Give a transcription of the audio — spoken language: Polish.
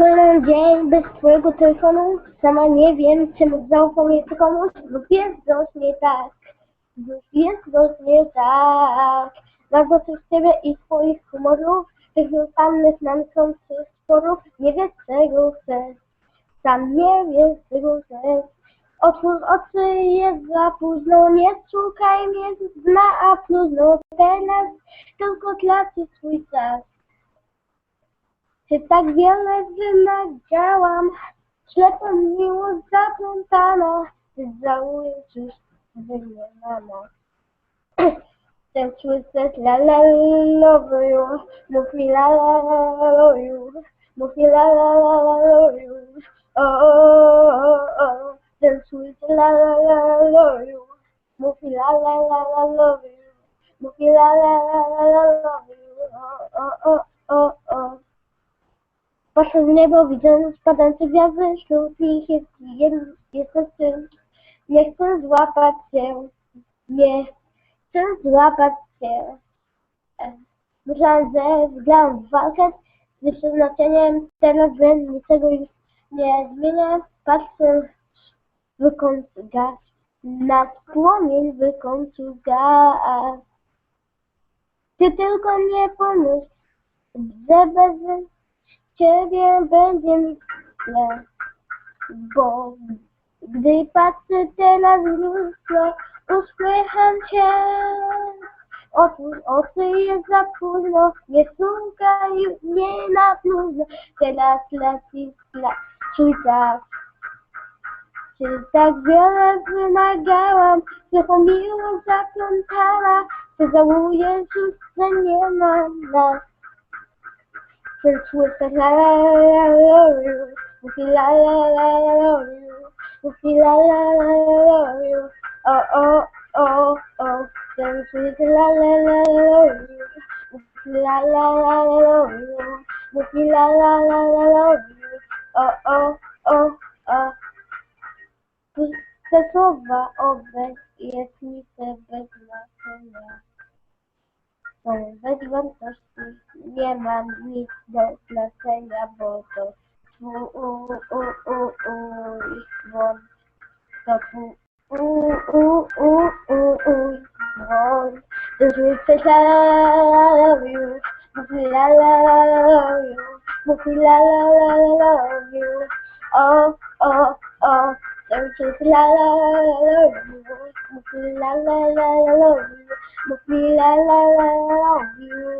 Kolejny dzień bez twojego telefonu. Sama nie wiem, czemu zaufam jeszcze komuś. Znów jest coś nie tak. Znów jest coś nie tak. Bardzo coś ciebie i swoich humorów. Tych nieustannych nam są sporów. Nie wiesz czego chcesz. Sam nie wiesz czego chcesz. Otwórz oczy, jest za późno, nie szukaj mnie z dna, a próżno teraz tylko traci swój czas. Czy tak wiele wymagałam, ślepą miłość zaplątana, ty żałujesz już wymieniana. Chcę słyszeć la la love you, mów mi la la la you, mów mi la la la la you, o o o chcę słyszeć la la la you, mów mi la la la la mów mi la la la la la Patrzę w niebo, widzę spadające gwiazdy, wśród nich jest jeden, jestem ty. Nie chcę złapać się, nie chcę złapać się. Myślałem, że wygrałam walkę z przeznaczeniem, teraz wiem, niczego już nie zmienię. Patrzę w końcu gaz, na płomień w końcu gaz. Ty tylko nie pomyśl, że bez ciebie będzie mi źle, bo gdy patrzę teraz w lustro, uśmiecham się. Otwórz oczy, jest za późno, nie szukaj mnie na próżno, teraz leci twój czas. Czy tak wiele wymagałam, że po miłość zaplątana, ty żałujesz już, że nie ma nas. Since with the la la la love you, the la la la la love you, the la la la la love you, oh oh oh oh. Since with la la la la love you, the la la la la love you, the la la la la love you, oh oh oh oh. Puste słowa jest mi te bez znaczenia. Są bez wartości, nie mam nic do znaczenia, bo to twój dzwon. To twój twój la love you, mówi la love you, mówi love you. O, o, o, to la la love you, mówi love you. Must be la la la la love you. Oh oh